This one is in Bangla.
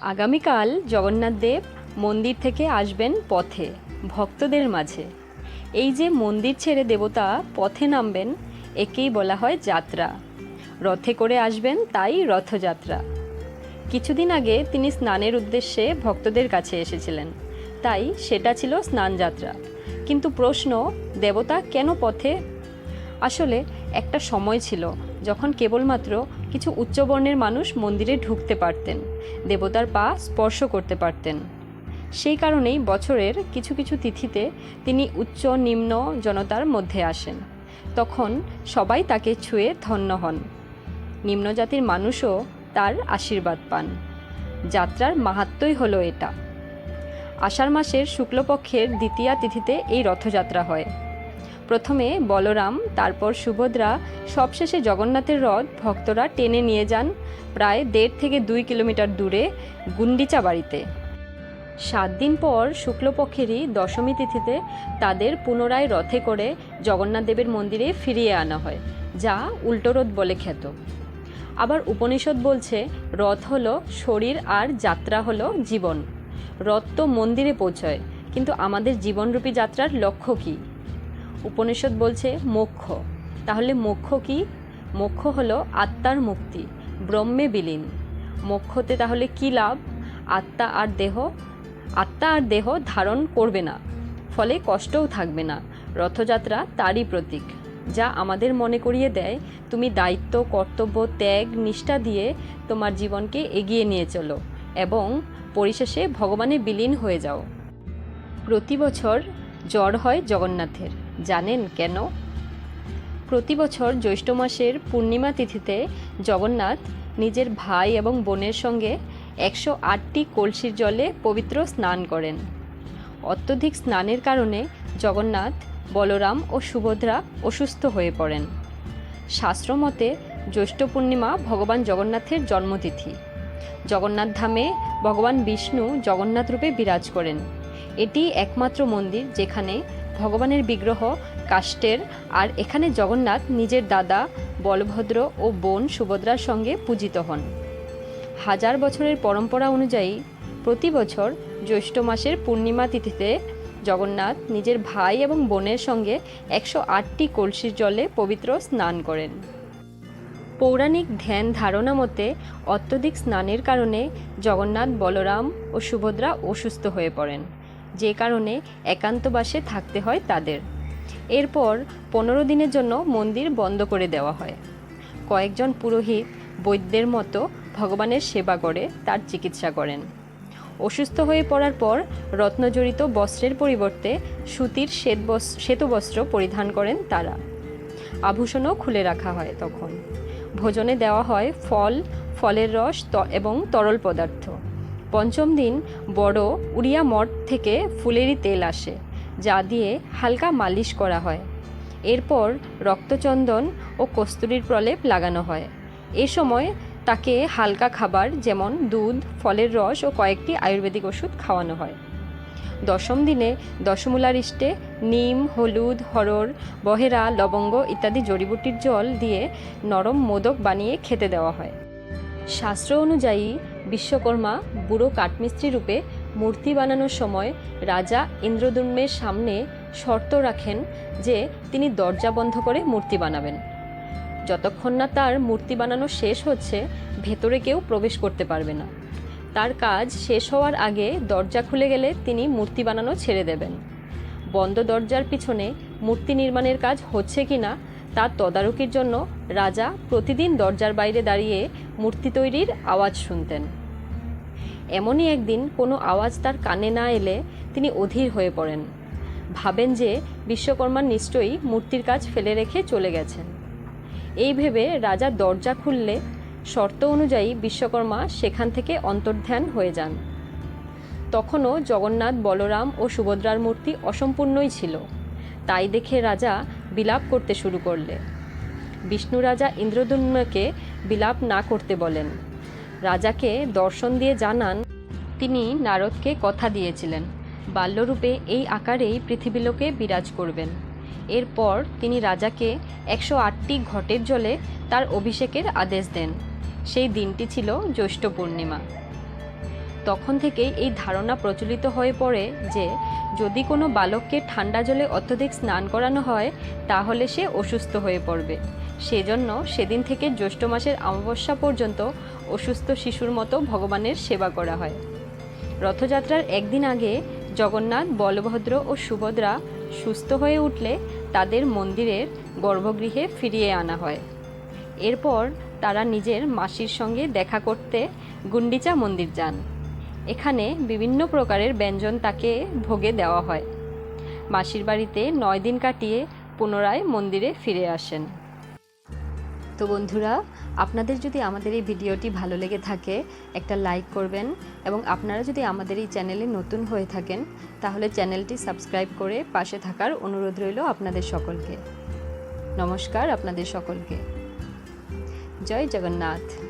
আগামীকাল জগন্নাথ দেব মন্দির থেকে আসবেন পথে, ভক্তদের মাঝে। এই যে মন্দির ছেড়ে দেবতা পথে নামবেন, একেই বলা হয় যাত্রা। রথে করে আসবেন তাই রথযাত্রা। কিছুদিন আগে তিনি স্নানের উদ্দেশ্যে ভক্তদের কাছে এসেছিলেন। তাই সেটা ছিল স্নানযাত্রা। কিন্তু প্রশ্ন, দেবতা কেন পথে? আসলে একটা সময় ছিল। যখন কেবলমাত্র কিছু উচ্চবর্ণের মানুষ মন্দিরে ঢুকতে পারতেন, দেবতার পা স্পর্শ করতে পারতেন। সেই কারণেই বছরের কিছু কিছু তিথিতে তিনি উচ্চ নিম্ন জনতার মধ্যে আসেন। তখন সবাই তাকে ছুঁয়ে ধন্য হন। নিম্নজাতির মানুষও তার আশীর্বাদ পান। যাত্রার মাহাত্মই হলো এটা। আষাঢ় মাসের শুক্লপক্ষের দ্বিতীয়া তিথিতে এই রথযাত্রা হয়। প্রথমে বলরাম, তারপর সুভদ্রা, সবশেষে জগন্নাথের রথ ভক্তরা টেনে নিয়ে যান প্রায় দেড় থেকে দুই কিলোমিটার দূরে গুন্ডিচা বাড়িতে। সাত দিন পর শুক্লপক্ষেরই দশমী তিথিতে তাদের পুনরায় রথে করে জগন্নাথ দেবের মন্দিরে ফিরিয়ে আনা হয়, যা উল্টো রথ বলে খ্যাত। আবার উপনিষদ বলছে, রথ হলো শরীর আর যাত্রা হলো জীবন। রথ তো মন্দিরে পৌঁছয়, কিন্তু আমাদের জীবনরূপী যাত্রার লক্ষ্য কী? উপনিষদ বলছে মোক্ষ। তাহলে মোক্ষ কি? মোক্ষ হলো আত্মার মুক্তি, ব্রহ্মে বিলীন। মোক্ষতে তাহলে কি লাভ? আত্মা আর দেহ? আত্মা আর দেহ ধারণ করবে না, ফলে কষ্টও থাকবে না। রথযাত্রা তারই প্রতীক। যা আমাদের মনে করিয়ে দেয়, তুমি দায়িত্ব, কর্তব্য, ত্যাগ, নিষ্ঠা দিয়ে তোমার জীবনকে এগিয়ে নিয়ে চলো এবং পরিশেষে ভগবানে বিলীন হয়ে যাও। প্রতি বছর জ্বর হয় জগন্নাথের। জানেন কেন? প্রতি বছর জ্যৈষ্ঠ মাসের পূর্ণিমা তিথিতে জগন্নাথ নিজের ভাই এবং বোনের সঙ্গে একশো আটটি কলসির জলে পবিত্র স্নান করেন। অত্যধিক স্নানের কারণে জগন্নাথ, বলরাম ও সুভদ্রা অসুস্থ হয়ে পড়েন। শাস্ত্রমতে জ্যৈষ্ঠ পূর্ণিমা ভগবান জগন্নাথের জন্মতিথি। জগন্নাথ ধামে ভগবান বিষ্ণু জগন্নাথ রূপে বিরাজ করেন। এটি একমাত্র মন্দির যেখানে ভগবানের বিগ্রহ কাষ্টের আর এখানে জগন্নাথ নিজের দাদা, বলভদ্র ও বোন সুভদ্রার সঙ্গে পূজিত হন। হাজার বছরের পরম্পরা অনুযায়ী প্রতি বছর জ্যৈষ্ঠ মাসের পূর্ণিমা তিথিতে জগন্নাথ নিজের ভাই এবং বোনের সঙ্গে একশো আটটি কলসির জলে পবিত্র স্নান করেন। পৌরাণিক ধ্যান ধারণা মতে অত্যধিক স্নানের কারণে জগন্নাথ বলরাম ও সুভদ্রা অসুস্থ হয়ে পড়েন। যে কারণে একান্তবাসে থাকতে হয় তাদের। এরপর পনেরো দিনের জন্য মন্দির বন্ধ করে দেওয়া হয়। কয়েকজন পুরোহিত বৈদ্যের মতো ভগবানের সেবা করে, তার চিকিৎসা করেন। অসুস্থ হয়ে পড়ার পর রত্নজড়িত বস্ত্রের পরিবর্তে সুতির শ্বেত বস- শ্বেতবস্ত্র পরিধান করেন তারা। আভূষণও খুলে রাখা হয় তখন। ভোজনে দেওয়া হয় ফল, ফলের রস এবং তরল পদার্থ। পঞ্চম দিন বড় উড়িয়া মঠ থেকে ফুলেরই তেল আসে, যা দিয়ে হালকা মালিশ করা হয়। এরপর রক্তচন্দন ও কস্তুরীর প্রলেপ লাগানো হয়। এ সময় তাকে হালকা খাবার যেমন দুধ, ফলের রস ও কয়েকটি আয়ুর্বেদিক ওষুধ খাওয়ানো হয়। দশম দিনে দশমূলারিষ্টে নিম, হলুদ হরর বহেরা, লবঙ্গ ইত্যাদি জড়িবুটির জল দিয়ে নরম মোদক বানিয়ে খেতে দেওয়া হয়। শাস্ত্র অনুযায়ী বিশ্বকর্মা বুড়ো কাঠমিস্ত্রি রূপে মূর্তি বানানোর সময় রাজা ইন্দ্রদুম্নের সামনে শর্ত রাখেন যে তিনি দরজা বন্ধ করে মূর্তি বানাবেন। যতক্ষণ না তার মূর্তি বানানো শেষ হচ্ছে, ভেতরে কেউ প্রবেশ করতে পারবে না। তার কাজ শেষ হওয়ার আগে দরজা খুলে গেলে তিনি মূর্তি বানানো ছেড়ে দেবেন। বন্ধ দরজার পিছনে মূর্তি নির্মাণের কাজ হচ্ছে কি না তার তদারকির জন্য রাজা প্রতিদিন দরজার বাইরে দাঁড়িয়ে মূর্তি তৈরির আওয়াজ শুনতেন। এমনই একদিন কোনো আওয়াজ তার কানে না এলে তিনি অধীর হয়ে পড়েন। ভাবেন যে বিশ্বকর্মা নিশ্চয়ই মূর্তির কাজ ফেলে রেখে চলে গেছেন। এই ভেবে রাজা দরজা খুললে শর্ত অনুযায়ী বিশ্বকর্মা সেখান থেকে অন্তর্ধান হয়ে যান। তখনও জগন্নাথ, বলরাম ও সুভদ্রার মূর্তি অসম্পূর্ণই ছিল। তাই দেখে রাজা বিলাপ করতে শুরু করলে। বিষ্ণু রাজা ইন্দ্রদুম্নকে বিলাপ না করতে বলেন। রাজাকে দর্শন দিয়ে জানান, তিনি নারদকে কথা দিয়েছিলেন। বাল্যরূপে এই আকারেই পৃথিবীলোকে বিরাজ করবেন। এরপর তিনি রাজাকে একশো আটটি ঘটের জলে তার অভিষেকের আদেশ দেন। সেই দিনটি ছিল জ্যৈষ্ঠ পূর্ণিমা। তখন থেকেই এই ধারণা প্রচলিত হয়ে পড়ে যে, যদি কোনো বালককে ঠান্ডা জলে অত্যধিক স্নান করানো হয়, তাহলে সে অসুস্থ হয়ে পড়বে। সেজন্য সেদিন থেকে জ্যৈষ্ঠ মাসের অমাবস্যা পর্যন্ত অসুস্থ শিশুর মতো ভগবানের সেবা করা হয়। রথযাত্রার একদিন আগে জগন্নাথ, বলভদ্র ও সুভদ্রা সুস্থ হয়ে উঠলে তাদের মন্দিরের গর্ভগৃহে ফিরিয়ে আনা হয়। এরপর তারা নিজের মাসির সঙ্গে দেখা করতে গুন্ডিচা মন্দির যান। এখানে বিভিন্ন প্রকারের ব্যঞ্জন তাকে ভোগে দেওয়া হয়। মাসির বাড়িতে নয় দিন কাটিয়ে পুনরায় মন্দিরে ফিরে আসেন। তো বন্ধুরা, আপনাদের যদি আমাদের এই ভিডিওটি ভালো লেগে থাকে, একটা লাইক করবেন এবং আপনারা যদি আমাদের এই চ্যানেলে নতুন হয়ে থাকেন, তাহলে চ্যানেলটি সাবস্ক্রাইব করে পাশে থাকার অনুরোধ রইল আপনাদের সকলকে। নমস্কার আপনাদের সকলকে। জয় জগন্নাথ।